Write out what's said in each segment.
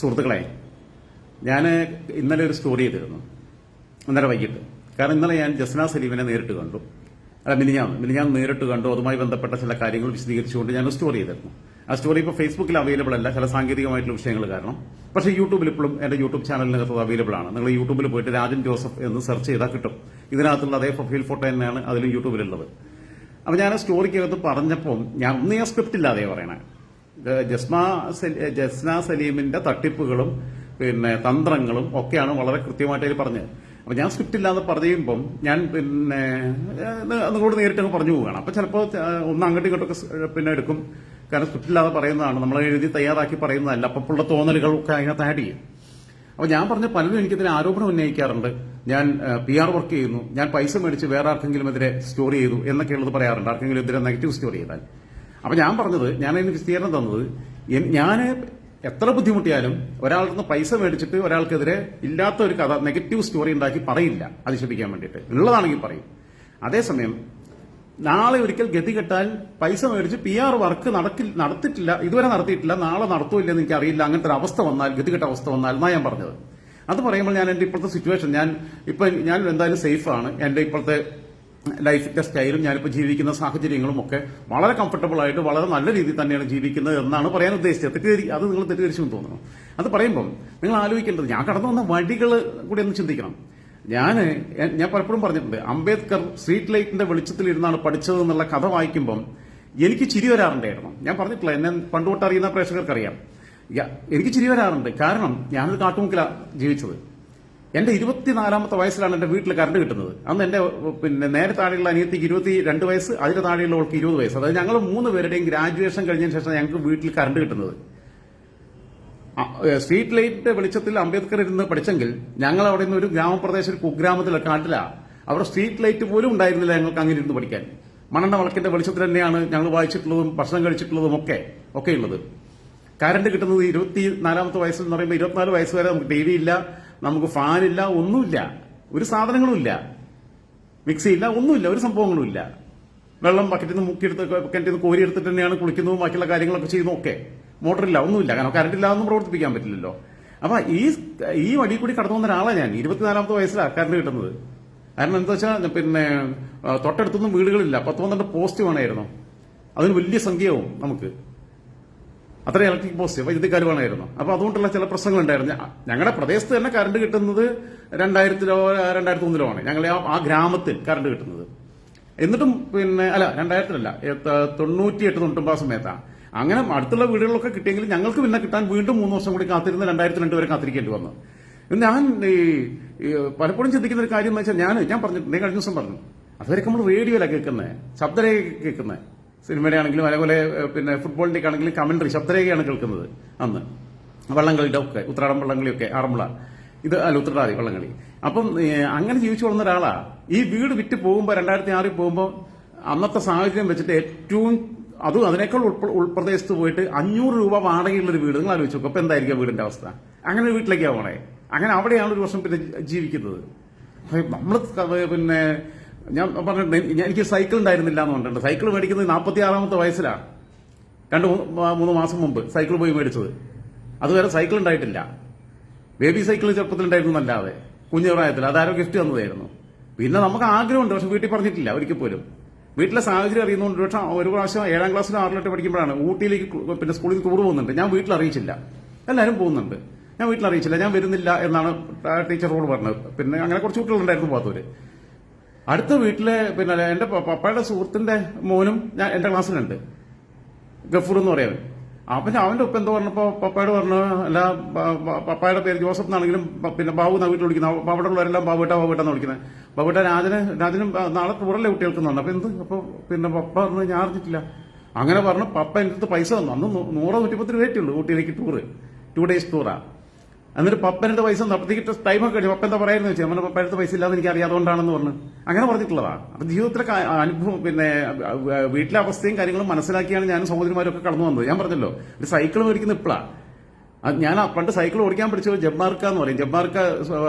സുഹൃത്തുക്കളെ ഞാൻ ഇന്നലെ ഒരു സ്റ്റോറി ചെയ്തിരുന്നു. ഇന്നലെ വൈകിട്ട്. കാരണം ഇന്നലെ ഞാൻ ജസ്ന സലീമിനെ നേരിട്ട് കണ്ടു. അല്ല മിനിഞ്ഞാന്ന്. മിനിഞ്ഞാന്ന് നേരിട്ട് കണ്ടു. അതുമായി ബന്ധപ്പെട്ട ചില കാര്യങ്ങൾ വിശദീകരിച്ചുകൊണ്ട് ഞാൻ സ്റ്റോറി ചെയ്തിരുന്നു. ആ സ്റ്റോറി ഇപ്പോൾ ഫേസ്ബുക്കിൽ അവൈലബിൾ അല്ല. ചില സാങ്കേതികമായിട്ടുള്ള വിഷയങ്ങൾ കാരണം. പക്ഷേ യൂട്യൂബിൽ ഇപ്പോഴും എന്റെ യൂട്യൂബ് ചാനലിനകത്ത് അവൈലബിൾ ആണ്. നിങ്ങൾ യൂട്യൂബിൽ പോയിട്ട് രാജൻ ജോസഫ് എന്ന് സെർച്ച് ചെയ്താൽ കിട്ടും. ഇതിനകത്തുള്ള അതേ പ്രൊഫൈൽ ഫോട്ടോ തന്നെയാണ് അതിലും യൂട്യൂബിലുള്ളത് അപ്പോൾ ഞാൻ സ്റ്റോറിക്കകത്ത് പറഞ്ഞപ്പോൾ ഞാൻ ഒന്നേ സ്ക്രിപ്റ്റ് ഇല്ലാതെ പറയണേ. ജസ്മ ജസ്ന സലീമിന്റെ തട്ടിപ്പുകളും പിന്നെ തന്ത്രങ്ങളും ഒക്കെയാണ് വളരെ കൃത്യമായിട്ട് അതിൽ പറഞ്ഞത്. അപ്പൊ ഞാൻ സ്ക്രിപ്റ്റ് ഇല്ലാതെ പറയുമ്പം ഞാൻ പിന്നെ അതുകൂടെ നേരിട്ട് അങ്ങ് പറഞ്ഞു പോവുകയാണ്. അപ്പൊ ചിലപ്പോൾ ഒന്ന് അങ്ങോട്ടും ഇങ്ങോട്ടൊക്കെ പിന്നെ എടുക്കും. കാരണം സ്ക്രിപ്റ്റ് ഇല്ലാതെ പറയുന്നതാണ്. നമ്മൾ എഴുതി തയ്യാറാക്കി പറയുന്നതല്ല. അപ്പുള്ള തോന്നലുകളൊക്കെ അതിനകത്ത് ആഡ് ചെയ്യും. അപ്പൊ ഞാൻ പറഞ്ഞ പലരും എനിക്കിതിന് ആരോപണം ഉന്നയിക്കാറുണ്ട്. ഞാൻ പി ആർ വർക്ക് ചെയ്യുന്നു. ഞാൻ പൈസ മേടിച്ച് വേറെ ആർക്കെങ്കിലും എതിരെ സ്റ്റോറി ചെയ്തു എന്നൊക്കെയുള്ളത് പറയാറുണ്ട്. ആർക്കെങ്കിലും എതിരെ നെഗറ്റീവ് സ്റ്റോറി ചെയ്താൽ. അപ്പൊ ഞാൻ പറഞ്ഞത് ഞാൻ അതിന് വിസ്തീർണം തന്നത് ഞാൻ എത്ര ബുദ്ധിമുട്ടിയാലും ഒരാളിൽ നിന്ന് പൈസ മേടിച്ചിട്ട് ഒരാൾക്കെതിരെ ഇല്ലാത്ത ഒരു കഥ നെഗറ്റീവ് സ്റ്റോറി ഉണ്ടാക്കി പറയില്ല അധിക്ഷേപിക്കാൻ വേണ്ടിയിട്ട്. ഉള്ളതാണെങ്കിൽ പറയും. അതേസമയം നാളെ ഒരിക്കൽ ഗതി കെട്ടാൽ പൈസ മേടിച്ച് പി ആർ വർക്ക് നടക്കി നടത്തിയിട്ടില്ല ഇതുവരെ നടത്തിയിട്ടില്ല നാളെ നടത്തൂല്ല എന്ന് എനിക്ക് അറിയില്ല അങ്ങനത്തെ ഒരു അവസ്ഥ വന്നാൽ ഗതികെട്ട അവസ്ഥ വന്നാൽ എന്നാ ഞാൻ പറഞ്ഞത്. അത് പറയുമ്പോൾ ഞാൻ എന്റെ ഇപ്പോഴത്തെ സിറ്റുവേഷൻ ഞാൻ ഇപ്പൊ ഞാൻ എന്തായാലും സേഫാണ് എന്റെ ഇപ്പോഴത്തെ ലൈഫിന്റെ സ്റ്റൈലും ഞാനിപ്പോൾ ജീവിക്കുന്ന സാഹചര്യങ്ങളും ഒക്കെ വളരെ കംഫർട്ടബിൾ ആയിട്ട് വളരെ നല്ല രീതിയിൽ തന്നെയാണ് ജീവിക്കുന്നത് എന്നാണ് പറയാൻ ഉദ്ദേശിച്ചത്. തെറ്റിദ്ധരി അത് നിങ്ങൾ തെറ്റിദ്ധരിച്ചു തോന്നുന്നു. അത് പറയുമ്പം നിങ്ങൾ ആലോചിക്കേണ്ടത് ഞാൻ കടന്നു വന്ന വഴികൾ കൂടി ഒന്ന് ചിന്തിക്കണം. ഞാൻ ഞാൻ പലപ്പോഴും പറഞ്ഞിട്ടുണ്ട് അംബേദ്കർ സ്ട്രീറ്റ് ലൈറ്റിന്റെ വെളിച്ചത്തിൽ ഇരുന്നാണ് പഠിച്ചത് എന്നുള്ള കഥ വായിക്കുമ്പം എനിക്ക് ചിരി വരാറുണ്ടായിരുന്നു. ഞാൻ പറഞ്ഞിട്ടില്ല എന്നെ പണ്ടുതൊട്ട് അറിയുന്ന പ്രേക്ഷകർക്കറിയാം. എനിക്ക് ചിരി വരാറുണ്ട്. കാരണം ഞാനൊരു കാട്ടുമുക്കിലാണ് ജീവിച്ചത്. എന്റെ ഇരുപത്തിനാലാമത്തെ വയസ്സിലാണ് എന്റെ വീട്ടിൽ കറണ്ട് കിട്ടുന്നത്. അന്ന് എന്റെ പിന്നെ നേരെ താഴെയുള്ള അനിയത്തിക്ക് ഇരുപത്തി രണ്ട് വയസ്സ് അതിന് താഴെയുള്ളവൾക്ക് ഇരുപത് വയസ്സ്. അതായത് ഞങ്ങൾ മൂന്ന് പേരുടെയും ഗ്രാജുവേഷൻ കഴിഞ്ഞതിന് ശേഷം ഞങ്ങൾക്ക് വീട്ടിൽ കറണ്ട് കിട്ടുന്നത്. സ്ട്രീറ്റ് ലൈറ്റിന്റെ വെളിച്ചത്തിൽ അംബേദ്കർ ഇരുന്ന് പഠിച്ചെങ്കിൽ ഞങ്ങൾ അവിടെ നിന്ന് ഒരു ഗ്രാമപ്രദേശം ഒരു കുഗ്രാമത്തിലെ കാട്ടില അവിടെ സ്ട്രീറ്റ് ലൈറ്റ് പോലും ഉണ്ടായിരുന്നില്ല ഞങ്ങൾക്ക് അങ്ങനെ ഇരുന്ന് പഠിക്കാൻ. മണ്ണെണ്ണ വിളക്കിന്റെ വെളിച്ചത്തിൽ തന്നെയാണ് ഞങ്ങൾ വായിച്ചിട്ടുള്ളതും ഭക്ഷണം കഴിച്ചിട്ടുള്ളതും ഒക്കെ ഒക്കെ ഉള്ളത്. കറണ്ട് കിട്ടുന്നത് ഇരുപത്തി നാലാമത്തെ വയസ്സിൽ എന്ന് പറയുമ്പോൾ ഇരുപത്തിനാല് വയസ്സ് വരെ നമുക്ക് ടി വി ഇല്ല. നമുക്ക് ഫാനില്ല ഒന്നുമില്ല. ഒരു സാധനങ്ങളും ഇല്ല മിക്സി ഇല്ല ഒന്നുമില്ല. ഒരു സംഭവങ്ങളും ഇല്ല വെള്ളം ബക്കറ്റിൽ നിന്ന് മുക്കിയെടുത്ത് ബക്കറ്റിൽ നിന്ന് കോരി എടുത്തിട്ട് തന്നെയാണ് കുളിക്കുന്നതും ബാക്കിയുള്ള കാര്യങ്ങളൊക്കെ ചെയ്യുന്നതും ഒക്കെ. മോട്ടറില്ല ഒന്നുമില്ല. കാരണം കറണ്ട് ഇല്ലാതൊന്നും പ്രവർത്തിപ്പിക്കാൻ പറ്റില്ലല്ലോ. അപ്പൊ ഈ ഈ വഴി കൂടി കടന്നു വന്ന ഒരാളാണ് ഞാൻ. ഇരുപത്തിനാലാമത്തെ വയസ്സിലാണ് കറണ്ട് കിട്ടുന്നത്. കാരണം എന്താ വെച്ചാൽ പിന്നെ തൊട്ടടുത്തൊന്നും വീടുകളില്ല. പത്ത് പന്ത്രണ്ട് പോസ്റ്റ് വേണമായിരുന്നു. അതിന് വലിയ സംഖ്യയാവും നമുക്ക്. അത്ര ഇലക്ട്രിക് പോസ്റ്റ് വൈദ്യുതിക്കാർ വേണമായിരുന്നു അപ്പൊ അതുകൊണ്ടുള്ള ചില പ്രശ്നങ്ങൾ ഉണ്ടായിരുന്നു ഞങ്ങളുടെ പ്രദേശത്ത് തന്നെ കറണ്ട് കിട്ടുന്നത് രണ്ടായിരത്തിലോ രണ്ടായിരത്തി ഒന്നിലോ ആണ് ഞങ്ങളെ ആ- ഗ്രാമത്തിൽ കറണ്ട് കിട്ടുന്നത്. എന്നിട്ടും പിന്നെ അല്ല രണ്ടായിരത്തിലല്ല തൊണ്ണൂറ്റി എട്ട് തൊണ്ണൂറ്റൊമ്പത് സമയത്താണ് അങ്ങനെ അടുത്തുള്ള വീടുകളിലൊക്കെ കിട്ടിയെങ്കിൽ ഞങ്ങൾക്ക് പിന്നെ കിട്ടാൻ വീണ്ടും മൂന്ന് വർഷം കൂടി കാത്തിരുന്ന് രണ്ടായിരത്തി രണ്ട് വരെ കാത്തിരിക്കേണ്ടി വന്നു. ഞാൻ ഈ പലപ്പോഴും ചിന്തിക്കുന്ന ഒരു കാര്യം എന്ന് വെച്ചാൽ ഞാൻ ഞാൻ പറഞ്ഞിട്ടുണ്ട് കഴിഞ്ഞ ദിവസം പറഞ്ഞു അതുവരെ നമ്മൾ റേഡിയോയിലാണ് കേൾക്കുന്നത് ശബ്ദരേഖ കേൾക്കുന്നത് സിനിമയുടെ ആണെങ്കിലും അതേപോലെ പിന്നെ ഫുട്ബോളിന്റെ ആണെങ്കിലും കമന്ററി ശബ്ദരേഖയാണ് കേൾക്കുന്നത് അന്ന്. വള്ളംകളിയുടെ ഒക്കെ ഉത്രാടം വള്ളംകളിയൊക്കെ ആറന്മുള. ഇത് അല്ല ഉത്രാടാതി വള്ളംകളി. അപ്പം അങ്ങനെ ജീവിച്ചു വളർന്ന ഒരാളാ. ഈ വീട് വിറ്റ് പോകുമ്പോൾ രണ്ടായിരത്തി ആറിൽ പോകുമ്പോൾ അന്നത്തെ സാഹചര്യം വെച്ചിട്ട് ഏറ്റവും അതും അതിനേക്കാൾ ഉൾപ്ര- ഉൾപ്രദേശത്ത് പോയിട്ട് അഞ്ഞൂറ് രൂപ വാടകയുള്ളൊരു വീട്. നിങ്ങൾ ആലോചിച്ച് നോക്കും അപ്പൊ എന്തായിരിക്കും ആ വീടിന്റെ അവസ്ഥ? അങ്ങനെ ഒരു വീട്ടിലേക്കാണ് പോണേ. അങ്ങനെ അവിടെയാണ് ഒരു വർഷം പിന്നെ ജീവിക്കുന്നത്. നമ്മൾ പിന്നെ ഞാൻ പറഞ്ഞിട്ടുണ്ട് എനിക്ക് സൈക്കിൾ ഉണ്ടായിരുന്നില്ല എന്ന് പറഞ്ഞിട്ടുണ്ട്. സൈക്കിൾ മേടിക്കുന്നത് നാൽപ്പത്തി ആറാമത്തെ വയസ്സിലാണ് രണ്ട് മൂന്ന് മാസം മുമ്പ് സൈക്കിൾ പോയി മേടിച്ചത്. അതുവരെ സൈക്കിൾ ഉണ്ടായിട്ടില്ല. ബേബി സൈക്കിൾ ചെറുപ്പത്തിൽ ഉണ്ടായിരുന്നു അല്ലാതെ. കുഞ്ഞു പ്രായത്തിൽ. അതാരോ ഗിഫ്റ്റ് തന്നതായിരുന്നു. പിന്നെ നമുക്ക് ആഗ്രഹമുണ്ട് പക്ഷെ വീട്ടിൽ പറഞ്ഞിട്ടില്ല ഒരിക്കൽ പോലും. വീട്ടിലെ സാഹചര്യം അറിയുന്നതുകൊണ്ട് പക്ഷേ ഒരു പ്രാവശ്യം ഏഴാം ക്ലാസ്സിലും ആറിലോട്ട് പഠിക്കുമ്പോഴാണ് ഊട്ടിയിലേക്ക് പിന്നെ സ്കൂളിൽ ടൂർ പോകുന്നുണ്ട്. ഞാൻ വീട്ടിൽ അറിയിച്ചില്ല. എല്ലാവരും പോകുന്നുണ്ട്. ഞാൻ വീട്ടിൽ അറിയിച്ചില്ല. ഞാൻ വരുന്നില്ല എന്നാണ് ടീച്ചറോട് പറഞ്ഞത്. പിന്നെ അങ്ങനെ കുറച്ച് കുട്ടികളുണ്ടായിരുന്നു പോകാത്തവര്. അടുത്ത വീട്ടിലെ പിന്നെ എന്റെ പ- പപ്പയുടെ സുഹൃത്തിന്റെ മോനും ഞാൻ എന്റെ ക്ലാസ്സിലുണ്ട്. ഗഫൂർ എന്ന് പറയാൻ അവൻ അവന്റെ ഒപ്പം എന്തോ പറഞ്ഞപ്പോ പപ്പയുടെ പറഞ്ഞു അല്ല പപ്പായുടെ പേര് ജോസഫ് എന്നാണെങ്കിലും പിന്നെ ബാബു എന്നാ വീട്ടിൽ വിളിക്കുന്നത്. അപ്പൊ അവിടെ ഉള്ളവരെല്ലാം ബാബുട്ട ബാബുട്ടാന്ന് വിളിക്കുന്നത്. ബാബുട്ട രാജന് രാജനും നാളെ ടൂറല്ലേ കുട്ടികൾക്ക് വന്നു അപ്പൊ എന്ത്? അപ്പൊ പിന്നെ പപ്പ പറഞ്ഞു ഞാൻ അറിഞ്ഞിട്ടില്ല. അങ്ങനെ പറഞ്ഞു പപ്പ എന്റെ അടുത്ത് പൈസ തന്നു. അന്ന് നൂറോ നൂറ്റിപ്പത്ത് ഉള്ളൂ ഊട്ടിയിലേക്ക് ടൂറ് ടു ഡേയ്സ് ടൂറാ എന്നിട്ട് പപ്പനടുത്ത് പൈസ നടത്തിയിട്ട് ടൈമൊക്കെ കഴിഞ്ഞു. പപ്പ എന്താ പറയുന്നത് വെച്ചാൽ നമ്മുടെ പപ്പയുടെ പൈസ ഇല്ലാന്ന് എനിക്ക് അറിയാതുകൊണ്ടാണെന്ന് പറഞ്ഞു. അങ്ങനെ പറഞ്ഞിട്ടുള്ളതാണ് അപ്പൊ ജീവിതത്തിലെ അനുഭവം പിന്നെ വീട്ടിലെ അവസ്ഥയും കാര്യങ്ങളും മനസ്സിലാക്കിയാണ് ഞാൻ സഹോദരിമാരൊക്കെ കടന്നു വന്നത്. ഞാൻ പറഞ്ഞല്ലോ ഒരു സൈക്കിൾ മേടിക്കുന്ന ഇപ്പളാ. ഞാൻ പണ്ട് സൈക്കിൾ ഓടിക്കാൻ പഠിച്ചത് ജബ്മാർക്ക എന്ന് പറയും. ജബ്മാർക്ക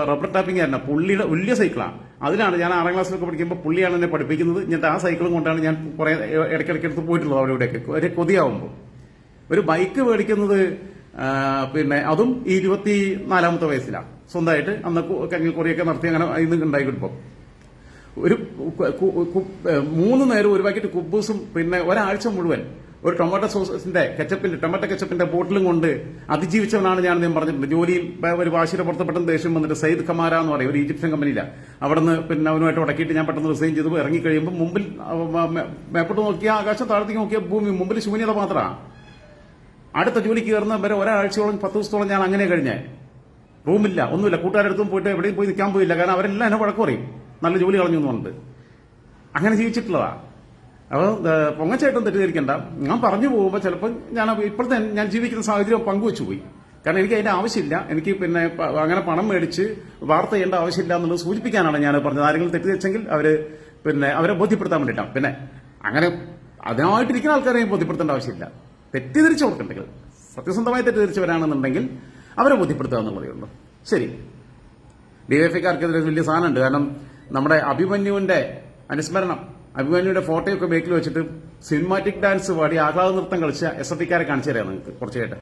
റബ്ബർ ടാപ്പിംഗ് ആയിരുന്നു പുള്ളിയുടെ വലിയ സൈക്കിളാണ് അതിലാണ് ഞാൻ ആറാം ക്ലാസ്സിലൊക്കെ പഠിക്കുമ്പോൾ പുള്ളിയാണ് എന്നെ പഠിപ്പിക്കുന്നത്. എന്നിട്ട് ആ സൈക്കിളും കൊണ്ടാണ് ഞാൻ കുറേ ഇടയ്ക്കിടയ്ക്ക് എടുത്ത് പോയിട്ടുള്ളത് അവിടെ ഇവിടെയൊക്കെ. ഒരു കൊതിയാവുമ്പോൾ ഒരു ബൈക്ക് മേടിക്കുന്നത് പിന്നെ അതും ഇരുപത്തി നാലാമത്തെ വയസ്സിലാണ് സ്വന്തമായിട്ട് അന്ന് കഞ്ഞി കുറിയൊക്കെ നടത്തി അങ്ങനെ ഇന്ന് ഉണ്ടായിക്കിട്ടിപ്പം ഒരു മൂന്ന് നേരം ഒരു പാക്കറ്റ് കുബൂസും പിന്നെ ഒരാഴ്ച മുഴുവൻ ഒരു ടൊമാറ്റോ സോസിന്റെ കെച്ചപ്പിന്റെ ടൊമാറ്റോ കെച്ചപ്പിന്റെ ബോട്ടിലും കൊണ്ട് അതിജീവിച്ചവനാണ് ഞാൻ ഞാൻ പറഞ്ഞിട്ടുണ്ട്. ജോലിയിൽ ഒരു വാശിയുടെ പുറത്ത് പെട്ടെന്ന് ദേഷ്യം വന്നിട്ട് സയ്യിദ് ഖമാര എന്ന് പറയും. ഒരു ഈജിപ്ഷ്യൻ കമ്പനിയിലാണ് അവിടുന്ന് പിന്നെ അവനുമായിട്ട് ഉടക്കിയിട്ട് ഞാൻ പെട്ടെന്ന് റിസൈൻ ചെയ്തു. ഇറങ്ങി കഴിയുമ്പോൾ മുമ്പിൽ മേപ്പോട്ട് നോക്കിയ ആകാശം താഴത്തേക്ക് നോക്കിയ ഭൂമി. മുമ്പിൽ ശൂന്യത മാത്രമാണ് അടുത്ത ജോലിക്ക് കയറുന്ന വരെ ഒരാഴ്ചയോളം പത്ത് ദിവസത്തോളം ഞാൻ അങ്ങനെ കഴിഞ്ഞേ. റൂമില്ല ഒന്നുമില്ല. കൂട്ടുകാരടുത്തും പോയിട്ട് എവിടെയും പോയി നിൽക്കാൻ പോയില്ല. കാരണം അവരെല്ലാം എന്നെ വഴക്ക് പറയും. നല്ല ജോലി കളഞ്ഞു പറഞ്ഞിട്ട്. അങ്ങനെ ജീവിച്ചിട്ടുള്ളതാ. അപ്പോൾ പൊങ്ങച്ചേട്ടൻ തെറ്റിദ്ധരിക്കണ്ട. ഞാൻ പറഞ്ഞു പോകുമ്പോൾ ചിലപ്പോൾ ഞാൻ ഇപ്പോഴത്തെ ഞാൻ ജീവിക്കുന്ന സാഹചര്യം പങ്കുവെച്ചു പോയി. കാരണം എനിക്ക് അതിന്റെ ആവശ്യമില്ല. എനിക്ക് പിന്നെ അങ്ങനെ പണം മേടിച്ച് വാർത്ത ചെയ്യേണ്ട ആവശ്യമില്ല എന്നുള്ളത് സൂചിപ്പിക്കാനാണ് ഞാൻ പറഞ്ഞത്. ആരെങ്കിലും തെറ്റിദ്ധരിച്ചെങ്കിൽ അവർ പിന്നെ അവരെ ബോധ്യപ്പെടുത്താൻ വേണ്ടിയിട്ടാണ്. പിന്നെ അങ്ങനെ അതിനായിട്ടിരിക്കുന്ന ആൾക്കാരെ ബോധ്യപ്പെടുത്തേണ്ട ആവശ്യമില്ല. തെറ്റിദ്ധരിച്ചവർക്കുണ്ടെങ്കിൽ സത്യസന്ധമായി തെറ്റിദ്ധരിച്ചവരാണെന്നുണ്ടെങ്കിൽ അവരെ ബോധ്യപ്പെടുത്തുക എന്നുള്ളതേ ഉള്ളൂ. ശരി. ഡിവൈഎഫ്ഐക്കാർക്കെതിരെ വലിയ സാധനമുണ്ട്. കാരണം നമ്മുടെ അഭിമന്യുവിന്റെ അനുസ്മരണം അഭിമന്യുവിന്റെ ഫോട്ടോയൊക്കെ ബേക്കിൽ വെച്ചിട്ട് സിനിമാറ്റിക് ഡാൻസ് പാടി ആഹ്ലാദ നൃത്തം കളിച്ച എസ് എഫ് ഇക്കാരെ കാണിച്ചു തരാം നിങ്ങൾക്ക് കുറച്ചായിട്ട്